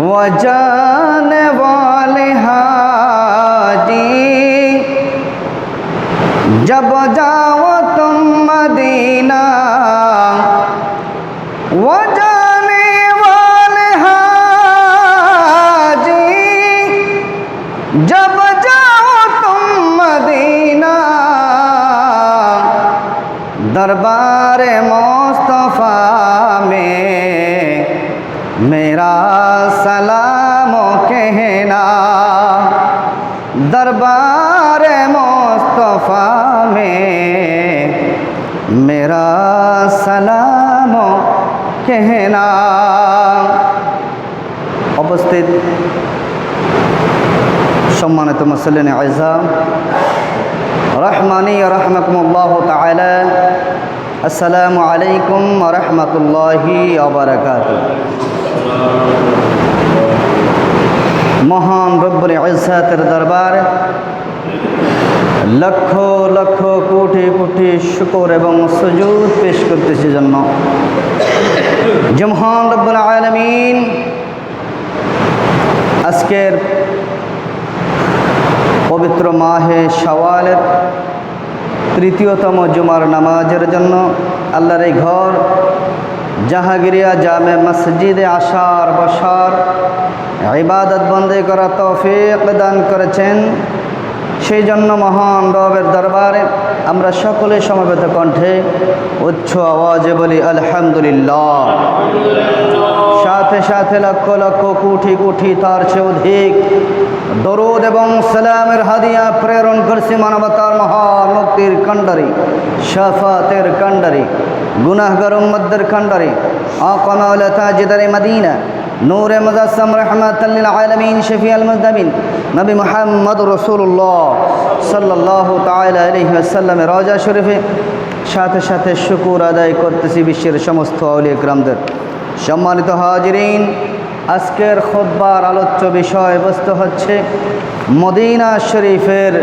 وجان والے حاجی جب جاؤ تم مدینہ وجانے والے حاجی جب جاؤ تم مدینہ دربار مصطفیٰ میں मेरा सलाम कहना दरबार मुस्तफ़ा में मेरा सलाम कहना উপস্থিত সম্মানিত মুসলিন আজম রহমানি রহমকুল্লাহ তালা আসসালামু আলাইকুম রহমতুল্লাহি আবরকাত ইজ্জাতের দরবার। লক্ষ লক্ষ কোটি কোটি শুকর এবং সুজুদ পেশ করতেছি জন্য। যে মহান রব্বুল আলমিন আজকের পবিত্র মাহে সওয়ালের তৃতীয়তম জুমার নামাজের জন্য আল্লাহর এই ঘর জাহাগিরিয়া জামে মসজিদে আসার বসার ইবাদত বন্দে করা তৌফিক দান করেছেন। সেই জন্য মহান রবের দরবারে আমরা সকলে সমবেত কণ্ঠে উচ্চ আওয়াজে বলি, আলহামদুলিল্লাহ। সাথে সাথে লক্ষ লক্ষ কোটি কোটি তার চেয়ে অধিক দরুদ এবং সালামের হাদিয়া প্রেরণ করছি মানবতার মহান মুক্তির কাণ্ডারি, শাফাতের কাণ্ডারি, গুনাহগর উম্মদের কাণ্ডারি আকামাউল তাজিদারে মদিনা নূরে মুজাসসাম রহমাতাল্লিল আলামিন শফিআল মুজদামিন নবী মুহাম্মদ রাসূলুল্লাহ সাল্লাল্লাহু তাআলা আলাইহি ওয়াসাল্লামের রওজা শরীফে সাথে সাথে শুকুর আদায় করতেছি বিশ্বের সমস্ত আউলিয়া کرامদের সম্মানিত হাজিরিন, আজকের খুতবার আলোচ্য বিষয়বস্তু হচ্ছে মদিনা শরীফের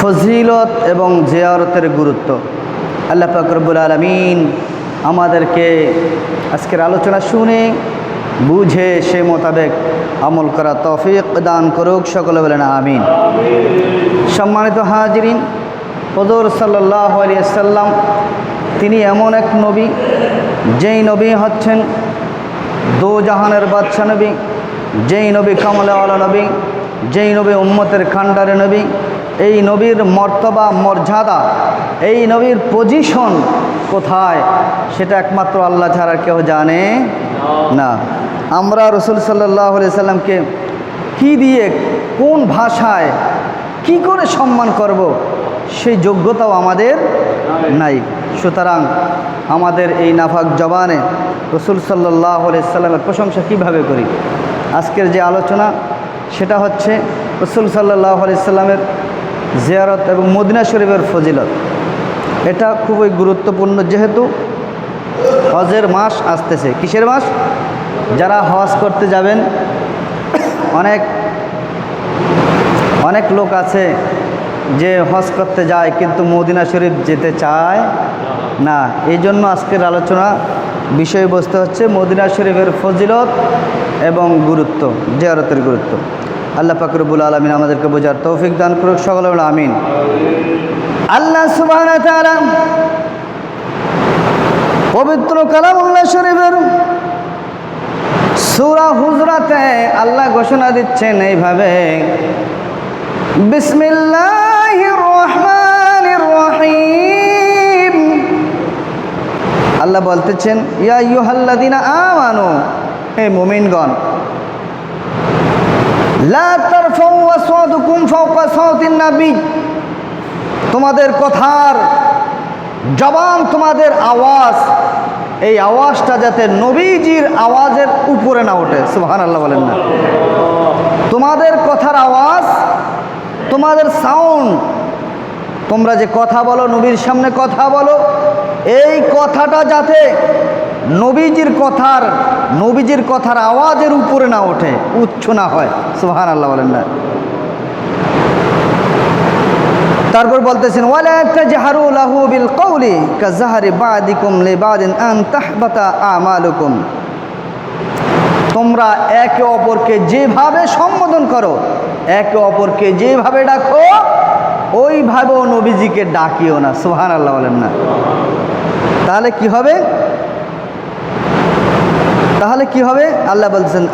ফজিলত এবং জিয়ারতের গুরুত্ব। আল্লাহ পাক রব্বুল আলামিন আমাদেরকে আজকের আলোচনা শুনে বুঝে সে মোতাবেক আমল করা তফিক দান করুক, সকলে বলেন আমিন। সম্মানিত হাজিরিন, হজর আলিয়াল্লাম তিনি এমন এক নবী, যেই নবী হচ্ছেন দো জাহানের বাদশা নবী, যেই নবী কামলাওয়ালা নবী, যেই নবী উম্মতের খান্ডারে নবী, এই নবীর মর্তবা, মর্যাদা, এই নবীর পজিশন কোথায়, সেটা একমাত্র আল্লাহ ছাড়া কেউ জানে না। আমরা রসুল সাল্লাহ সাল্লামকে কি দিয়ে, কোন ভাষায় কি করে সম্মান করব, সেই যোগ্যতাও আমাদের নাই। সুতরাং আমাদের এই নাফাক জবানে রসুল সাল্লাহ সাল্লামের প্রশংসা কীভাবে করি? আজকের যে আলোচনা, সেটা হচ্ছে রসুল সাল্লাহ সাল্লামের জিয়ারত এবং মদিনা শরীফের ফজিলত। এটা খুবই গুরুত্বপূর্ণ, যেহেতু হজের মাস আসতেছে। কিসের মাস? যারা হজ করতে যাবেন, অনেক অনেক লোক আছে যে হজ করতে যায় কিন্তু মদিনা শরীফ যেতে চায় না। এই জন্য আজকের আলোচনা বিষয়বস্তু হচ্ছে মদিনা শরীফের ফজিলত এবং গুরুত্ব, জিয়ারতের গুরুত্ব। আল্লাহ ফাকরবুল আলমিন আমাদেরকে বোঝার তৌফিক দান করুক, সকলে আমিন। আল্লাহ সুবাহ পবিত্র কালাম কালামুল্লাহ শরীফের সুরা হুজরাতে আল্লাহ ঘোষণা দিচ্ছেন এইভাবে। বিসমিল্লাহ রহমান রহিম। আল্লাহ বলতেছেন, ইয়া ইউহাল্লাদিনা আমানু, হে মুমিনগণ সাওতিন নবী। তোমাদের কথার জবান, তোমাদের আওয়াজ, এই আওয়াজটা যাতে নবীজির আওয়াজের উপরে না ওঠে সুবহান আল্লাহ বলেন না। তোমাদের কথার আওয়াজ, তোমাদের সাউন্ড তোমরা যে কথা বলো, নবীর সামনে কথা বলো, এই কথাটা যাতে নবীজির কথার নবীজির কথার আওয়াজের উপরে না ওঠে, উচ্চ না হয় সুহান আল্লাহ বলেন না। তারপর বলতেছেন, ওয়ালা তাজহারু লাহু বিল কওলি তোমরা একে অপরকে যেভাবে সম্বোধন করো, একে অপরকে যেভাবে ডাকো, ওইভাবেও নবীজিকে ডাকিও না। সুহান আল্লাহ বলেন না। তাহলে কি হবে? তাহলে কি হবে? আল্লাহ বলছেন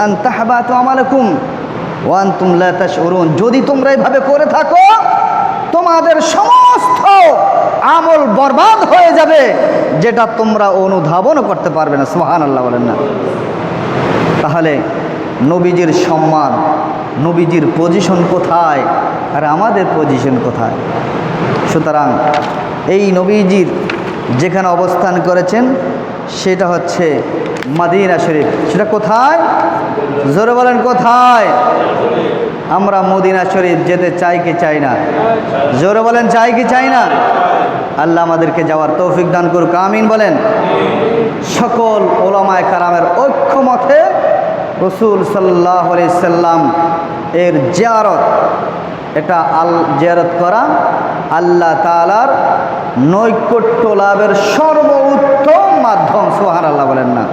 আমালাকুম ওয়ান তুমলা তাশউরুন। যদি তোমরা এইভাবে করে থাকো, তোমাদের সমস্ত আমল বরবাদ হয়ে যাবে, যেটা তোমরা অনুধাবনও করতে পারবে না। সুহান আল্লাহ বলেন না। তাহলে নবীজির সম্মান, নবীজির পজিশন কোথায় আর আমাদের পজিশন কোথায়? সুতরাং এই নবীজির যেখানে অবস্থান করেছেন, সেটা হচ্ছে মাদিনা শরীফ। সেটা কোথায়? জোরে বলেন, কোথায়? আমরা মদিনা শরীফ যেতে চাই কি চাই না? জোরে বলেন, চাই কি চাই না? আল্লাহ আমাদেরকে যাওয়ার তৌফিক দান করুক, আমিন বলেন। সকল ওলামায় কারামের ঐক্যমতে রসুল সাল্লাহ সাল্লাম এর জিয়ারত, এটা আল জিয়ারত করা আল্লাহ তালার নৈকট্য লাভের সর্বোত্তম মাধ্যম সোহার আল্লাহ বলেন না।